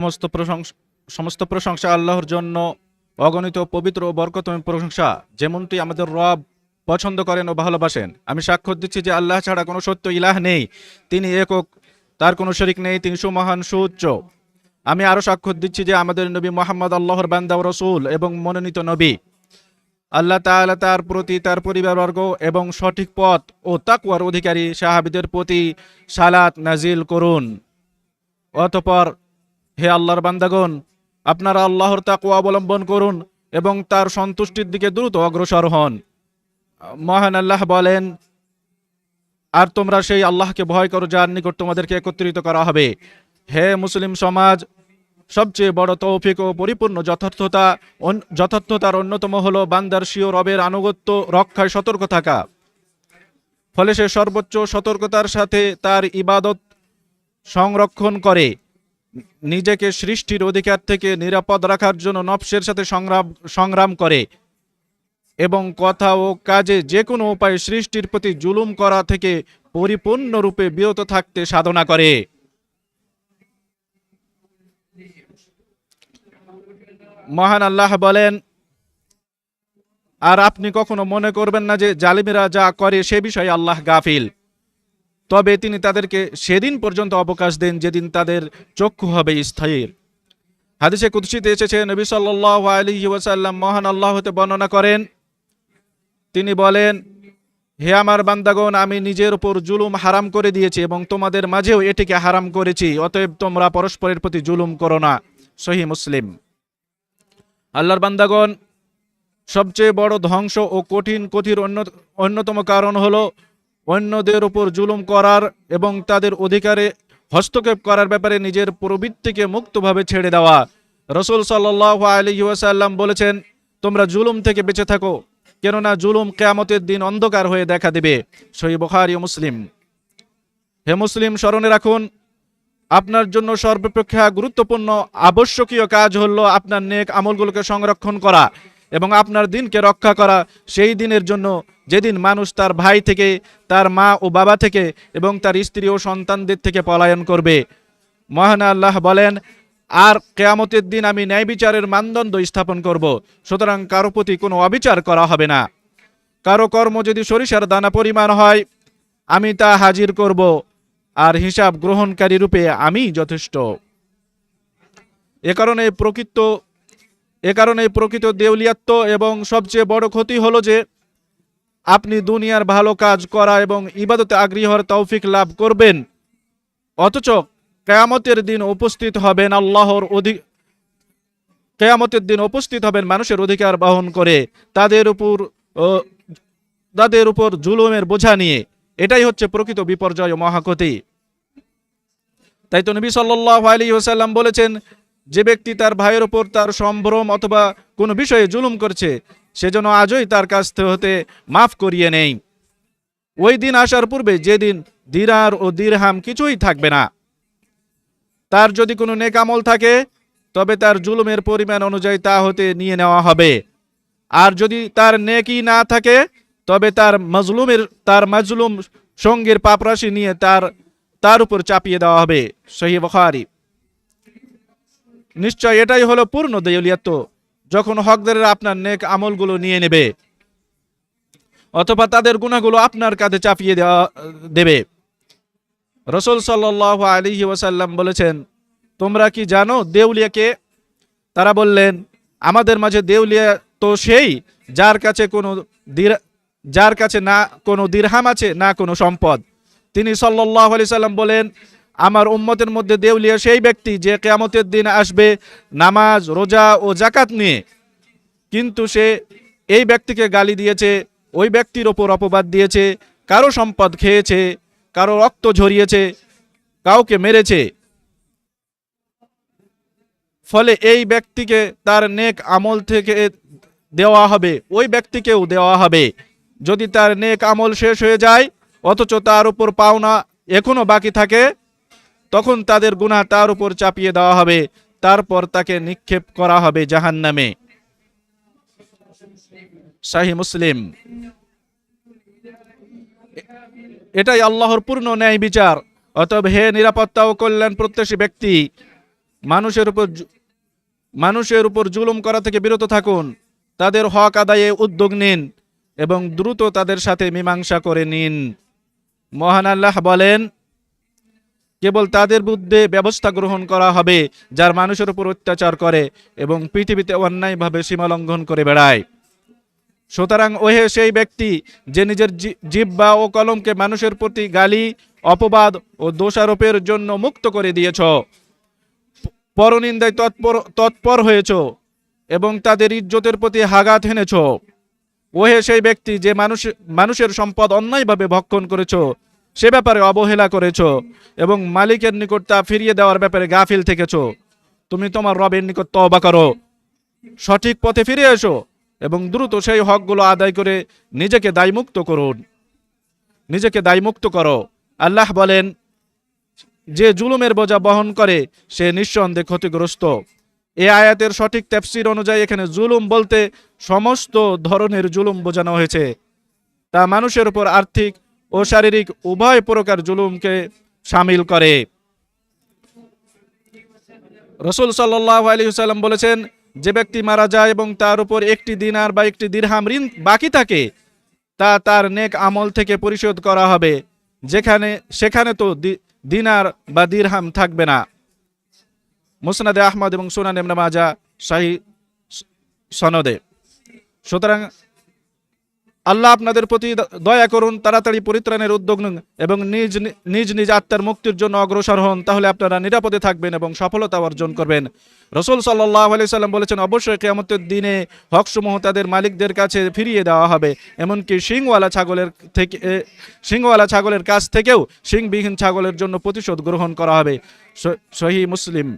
সমস্ত প্রশংসা সমস্ত প্রশংসা আল্লাহর জন্য অগণিত পবিত্র ও বরকতময় প্রশংসা, যেমনটি আমাদের রব পছন্দ করেন ও ভালোবাসেন। আমি সাক্ষ্য দিচ্ছি যে আল্লাহ ছাড়া কোনো সত্য ইলাহ নেই। তিনি একক, তার কোনো শরিক নেই, তিনি সুমহান, সুউচ্চ। আমি আরও সাক্ষ্য দিচ্ছি যে আমাদের নবী মোহাম্মদ আল্লাহর বান্দা ও রসুল এবং মনোনীত নবী। আল্লাহ তাআলা তার প্রতি, তার পরিবারবর্গ এবং সঠিক পথ ও তাকওয়ার অধিকারী সাহাবিদের প্রতি সালাত নাজিল করুন। অতপর হে আল্লাহর বান্দাগণ, আপনারা আল্লাহর তাকওয়া অবলম্বন করুন এবং তার সন্তুষ্টির দিকে দ্রুত অগ্রসর হন। মহান আল্লাহ বলেন, আর তোমরা সেই আল্লাহকে ভয় করো যার নিকট তোমাদেরকে একত্রিত করা হবে। হে মুসলিম সমাজ, সবচেয়ে বড় তৌফিক ও পরিপূর্ণ যথার্থতা যথার্থতার অন্যতম হল বান্দার সিও রবের আনুগত্য রক্ষায় সতর্ক থাকা। ফলে সে সর্বোচ্চ সতর্কতার সাথে তার ইবাদত সংরক্ষণ করে। নিজেকে সৃষ্টির অধিকার থেকে নিরাপদ রাখার জন্য নফসের সাথে সংগ্রাম সংগ্রাম করে এবং কথা ও কাজে যে কোনো উপায়ে সৃষ্টির প্রতি জুলুম করা থেকে পরিপূর্ণরূপে বিরত থাকতে সাধনা করে। মহান আল্লাহ বলেন, আর আপনি কখনো মনে করবেন না যে জালিমেরা যা করে সে বিষয়ে আল্লাহ গাফিল। তবে তিনি তাদেরকে সেদিন পর্যন্ত অবকাশ দেন যেদিন তাদের চক্ষু হবে স্থির হাদিসে কুদসিতে এসেছে, নবী সাল্লাল্লাহু আলাইহি ওয়াসাল্লাম মহান আল্লাহ হতে বর্ণনা করেন। তিনি বলেন, হে আমার বান্দাগণ, আমি নিজের উপর জুলুম হারাম করে দিয়েছি এবং তোমাদের মাঝেও এটিকে হারাম করেছি, অতএব তোমরা পরস্পরের প্রতি জুলুম করো না। সহি মুসলিম। আল্লাহর বান্দাগণ, সবচেয়ে বড় ধ্বংস ও কঠিন কথির অন্য, অন্যতম কারণ হলো অন্যদের উপর জুলুম করার এবং তাদের অধিকারে হস্তক্ষেপ করার ব্যাপারে নিজের প্রবৃত্তিকে মুক্তভাবে ছেড়ে দেওয়া। রসুল সাল্লাহ আলী ওয়াসাল্লাম বলেছেন, তোমরা জুলুম থেকে বেঁচে থাকো, কেননা জুলুম কেয়ামতের দিন অন্ধকার হয়ে দেখা দেবে। সহি বখারি মুসলিম। হে মুসলিম, স্মরণে রাখুন, আপনার জন্য সর্বাপেক্ষা গুরুত্বপূর্ণ, আবশ্যকীয় কাজ হলো আপনার নেক আমলগুলোকে সংরক্ষণ করা। এবং আপনার দিনকে রক্ষা করা সেই দিনের জন্য যেদিন মানুষ তার ভাই থেকে, তার মা ও বাবা থেকে এবং তার স্ত্রী ও সন্তানদের থেকে পলায়ন করবে। মহান আল্লাহ বলেন, আর কেয়ামতের দিন আমি ন্যায় বিচারের মানদণ্ড স্থাপন করব, সুতরাং কারও প্রতি কোনো অবিচার করা হবে না। কারও কর্ম যদি সরিষার দানা পরিমাণ হয়, আমি তা হাজির করব, আর হিসাব গ্রহণকারী রূপে আমি যথেষ্ট। এ কারণে প্রকৃত এ কারণে প্রকৃত দেউলিয়াত্ব এবং সবচেয়ে বড় ক্ষতি হলো যে আপনি দুনিয়ার ভালো কাজ করা এবং ইবাদতে আগ্রহী হওয়ার তৌফিক লাভ করবেন। অথচ কেয়ামতের দিন উপস্থিত হবেন আল্লাহর অধিক কেয়ামতের দিন উপস্থিত হবেন মানুষের অধিকার বহন করে তাদের উপর তাদের উপর জুলুমের বোঝা নিয়ে। এটাই হচ্ছে প্রকৃত বিপর্যয় ও মহাক্ষতি। তাই তো নবী সাল্লাহ আলী ওসাল্লাম বলেছেন যে ব্যক্তি তার ভাইয়ের ওপর তার সম্ভ্রম অথবা কোনো বিষয়ে জুলুম করছে সেজন্য আজই তার কাছ হতে মাফ করিয়ে নেই। ওই দিন আসার পূর্বে যেদিন দিরার ও দিরহাম কিছুই থাকবে না। তার যদি কোনো নেক আমল থাকে, তবে তার জুলুমের পরিমাণ অনুযায়ী তা হতে নিয়ে নেওয়া হবে। আর যদি তার নেকি না থাকে, তবে তার মজলুমের তার মজলুম সঙ্গীর পাপরাশি নিয়ে তার তার উপর চাপিয়ে দেওয়া হবে। সহি বখারি। নিশ্চয় এটাই হলো পূর্ণ দেউলিয়াত্ব, যখন হকদারেরা আপনার নেক আমলগুলো নিয়ে নেবে, অথবা তাদের গুণাগুলো আপনার কাঁধে চাপিয়ে দেওয়া, দেবে। রসুল সাল্লাহ আলী ওয়াসাল্লাম বলেছেন, তোমরা কি জানো দেউলিয়াকে? তারা বললেন, আমাদের মাঝে দেউলিয়া তো সেই যার কাছে কোনো যার কাছে না কোনো দিরহাম আছে, না কোনো সম্পদ। তিনি সাল্লাহ আলি সাল্লাম বলেন আমার উম্মতের মধ্যে দেউলিয়া সেই ব্যক্তি যে কেয়ামতের দিন আসবে নামাজ, রোজা ও জাকাত নিয়ে। কিন্তু সে এই ব্যক্তিকে গালি দিয়েছে, ওই ব্যক্তির ওপর অপবাদ দিয়েছে, কারও সম্পদ খেয়েছে, কারও রক্ত ঝরিয়েছে, কাউকে মেরেছে। ফলে এই ব্যক্তিকে তার নেক আমল থেকে দেওয়া হবে, ওই ব্যক্তিকেও দেওয়া হবে। যদি তার নেক আমল শেষ হয়ে যায়, অথচ তার উপর পাওনা এখনও বাকি থাকে তখন তাদের গুনাহ তার উপর চাপিয়ে দেওয়া হবে। তারপর তাকে নিক্ষেপ করা হবে জাহান্নামে। শাহী মুসলিম। এটাই আল্লাহর পূর্ণ ন্যায় বিচার। অতএব হে নিরাপত্তা ও কল্যাণ প্রত্যাশী ব্যক্তি, মানুষের উপর মানুষের উপর জুলুম করা থেকে বিরত থাকুন। তাদের হক আদায়ে উদ্যোগ নিন এবং দ্রুত তাদের সাথে মীমাংসা করে নিন। মহান আল্লাহ বলেন কেবল তাদের বিরুদ্ধে ব্যবস্থা গ্রহণ করা হবে, যার মানুষের উপর অত্যাচার করে এবং পৃথিবীতে অন্যায়ভাবে সীমালঙ্ঘন করে বেড়ায়। সুতরাং ওহে সেই ব্যক্তি যে নিজের জি- জিহ্বা ও কলমকে মানুষের প্রতি গালি, অপবাদ ও দোষারোপের জন্য মুক্ত করে দিয়েছ। পরনিন্দায় তৎপর তৎপর হয়েছ এবং তাদের ইজ্জতের প্রতি হাগাত হেনেছ ওহে সেই ব্যক্তি যে মানুষ মানুষের সম্পদ অন্যায়ভাবে ভক্ষণ করেছ সে ব্যাপারে অবহেলা করেছ এবং মালিকের নিকট তা ফিরিয়ে দেওয়ার ব্যাপারে গাফিল থেকেছ। তুমি তোমার রবের নিকট তবা করো। সঠিক পথে ফিরে এসো এবং দ্রুত সেই হকগুলো আদায় করে নিজেকে দায়মুক্ত করুন। নিজেকে দায়মুক্ত করো। আল্লাহ বলেন, যে জুলুমের বোঝা বহন করে, সে নিঃসন্দেহে ক্ষতিগ্রস্ত। এ আয়াতের সঠিক তেফসির অনুযায়ী এখানে জুলুম বলতে সমস্ত ধরনের জুলুম বোঝানো হয়েছে। তা মানুষের উপর আর্থিক ও শারীরিক উভয় প্রকার জুলুমকে সামিল করে। রসুল সাল্লাম বলেছেন, যে ব্যক্তি মারা যায় এবং তার উপর একটি দিনার বা একটি দিরহাম ঋণ বাকি থাকে, তা তার নেক আমল থেকে পরিশোধ করা হবে। যেখানে, সেখানে তো দিনার বা দিরহাম থাকবে না। মুসনাদে আহমদ এবং সুনান ইবনে মাজা শাহী সনদে। সুতরাং আল্লাহ আপনাদের প্রতি দয়া করুন তাড়াতাড়ি পরিত্রাণের উদ্যোগ নিন এবং নিজ নিজ নিজ আত্মার মুক্তির জন্য অগ্রসর হন তাহলে আপনারা নিরাপদে থাকবেন এবং সফলতা অর্জন করবেন। রসুল সাল্লাহ আলি সাল্লাম বলেছেন অবশ্যই কেয়ামতের দিনে হকসমূহ তাদের মালিকদের কাছে ফিরিয়ে দেওয়া হবে এমনকি শিংওয়ালা ছাগলের থেকে এ, শিংওয়ালা ছাগলের কাছ থেকেও শিংবিহীন ছাগলের জন্য প্রতিশোধ গ্রহণ করা হবে। সহি মুসলিম।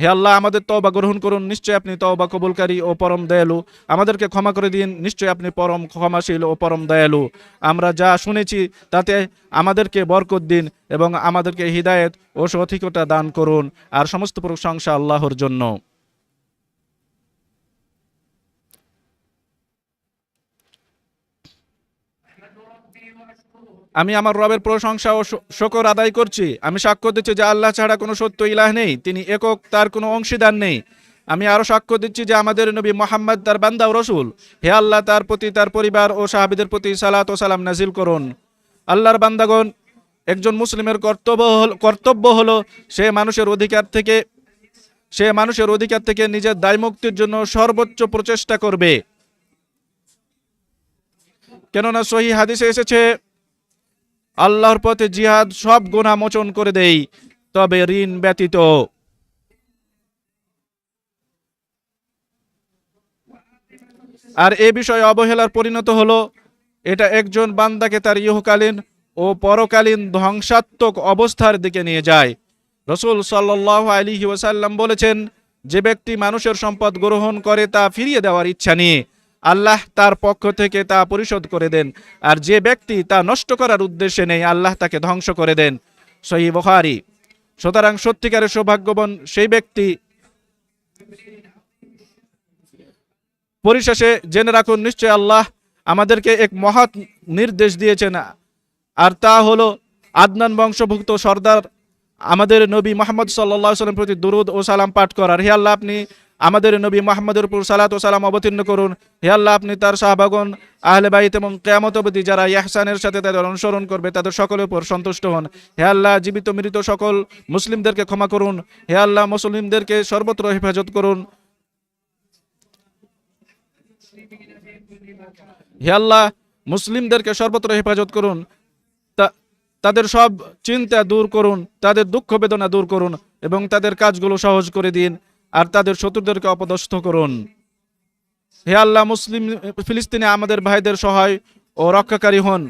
হে আল্লাহ, আমাদের তওবা গ্রহণ করুন। নিশ্চয় আপনি তওবা কবুলকারী ও পরম দয়ালু। আমাদেরকে ক্ষমা করে দিন। নিশ্চয় আপনি পরম ক্ষমাশীল ও পরম দয়ালু। আমরা যা শুনেছি, তাতে আমাদেরকে বরকত দিন এবং আমাদেরকে হিদায়েত ও সঠিকতা দান করুন। আর সমস্ত প্রশংসা আল্লাহর জন্য। আমি আমার রবের প্রশংসা ও শকর আদায় করছি। আমি সাক্ষ্য দিচ্ছি যে আল্লাহ ছাড়া কোনো সত্য ইলাহ নেই। তিনি একক, তার কোনো অংশীদার নেই। আমি আরও সাক্ষ্য দিচ্ছি যে আমাদের নবী মোহাম্মদ, তার বান্দা ও রসুল, হে আল্লাহ তার প্রতি, তার পরিবার ও সাহাবিদের প্রতি সালাত ও সালাম নাজিল করুন। আল্লাহর বান্দাগণ, একজন মুসলিমের কর্তব্য হল, কর্তব্য হলো সে মানুষের অধিকার থেকে, সে মানুষের অধিকার থেকে নিজের দায়মুক্তির জন্য সর্বোচ্চ প্রচেষ্টা করবে। কেননা সহি হাদিসে এসেছে, আল্লাহর পথে জিহাদ সব গুনাহ মোচন করে দেই, তবে ঋণ ব্যতীত। আর এ বিষয়ে অবহেলার পরিণত হলো, এটা একজন বান্দাকে তার ইহকালীন ও পরকালীন ধ্বংসাত্মক অবস্থার দিকে নিয়ে যায়। রসুল সাল্লাহ আলী ওসাল্লাম বলেছেন, যে ব্যক্তি মানুষের সম্পদ গ্রহণ করে তা ফিরিয়ে দেওয়ার ইচ্ছা নিয়ে আল্লাহ তার পক্ষ থেকে তা পরিশোধ করে দেন। আর যে ব্যক্তি তা নষ্ট করার উদ্দেশ্যে নেই, আল্লাহ তাকে ধ্বংস করে দেন। সহি বখারি। সুতরাং সত্যিকারের সৌভাগ্যবান সেই ব্যক্তি পরিশেষে জেনে রাখুন, নিশ্চয় আল্লাহ আমাদেরকে এক মহৎ নির্দেশ দিয়েছেন। আর তা হলো আদনান বংশভুক্ত সর্দার আমাদের নবী মোহাম্মদ সাল্লাহ সাল্লাম প্রতি দুরুদ ও সালাম পাঠ করার। হে আল্লাহ, আপনি আমাদের নবী মোহাম্মদের উপর সালাত ও সালাম অবতীর্ণ করুন। হে আল্লাহ, আপনি তার শাহবাগন, আহলে বাইত এবং কেয়ামত অবধি যারা ইহসানের সাথে তাদের অনুসরণ করবে, তাদের সকলের উপর সন্তুষ্ট হন। হে আল্লাহ, জীবিত মৃত সকল মুসলিমদেরকে ক্ষমা করুন। হে আল্লাহ, মুসলিমদেরকে সর্বত্র হেফাজত করুন। হে আল্লাহ, মুসলিমদেরকে সর্বত্র হেফাজত করুন। তাদের সব চিন্তা দূর করুন, তাদের দুঃখ বেদনা দূর করুন এবং তাদের কাজগুলো সহজ করে দিন। আর তাদের শত্রুদেরকে অপদস্থ করুন। হে আল্লাহ, মুসলিম, ফিলিস্তিনে আমাদের ভাইদের সহায় ও রক্ষাকারী হন।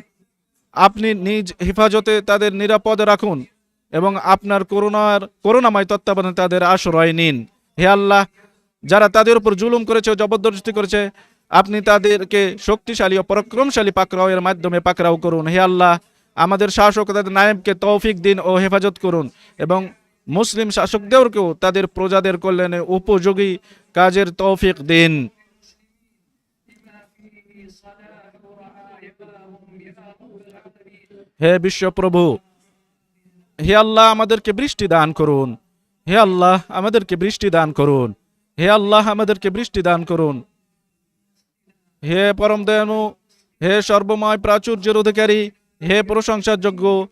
আপনি নিজ হেফাজতে তাদের নিরাপদে রাখুন এবং আপনার করোনার করোনাময় তত্ত্বাবধানে তাদের আশ্রয় নিন। হে আল্লাহ, যারা তাদের উপর জুলুম করেছে জবরদস্তি করেছে, আপনি তাদেরকে শক্তিশালী ও পরাক্রমশালী পাকরাওয়ের মাধ্যমে পাকরাও করুন। হে আল্লাহ, আমাদের শাসক তাদের নায়েবকে তৌফিক দিন ও হেফাজত করুন এবং মুসলিম শাসকদেরকেও তাদের প্রজাদের কল্যাণে উপযোগী কাজের তৌফিক দিন। হে বিশ্বপ্রভু, হে আল্লাহ আমাদেরকে বৃষ্টি দান করুন। হে আল্লাহ আমাদেরকে বৃষ্টি দান করুন। হে আল্লাহ আমাদেরকে বৃষ্টি দান করুন। হে পরম দয়ানু হে সর্বময় প্রাচুর্যের অধিকারী, হে প্রশংসার যোগ্য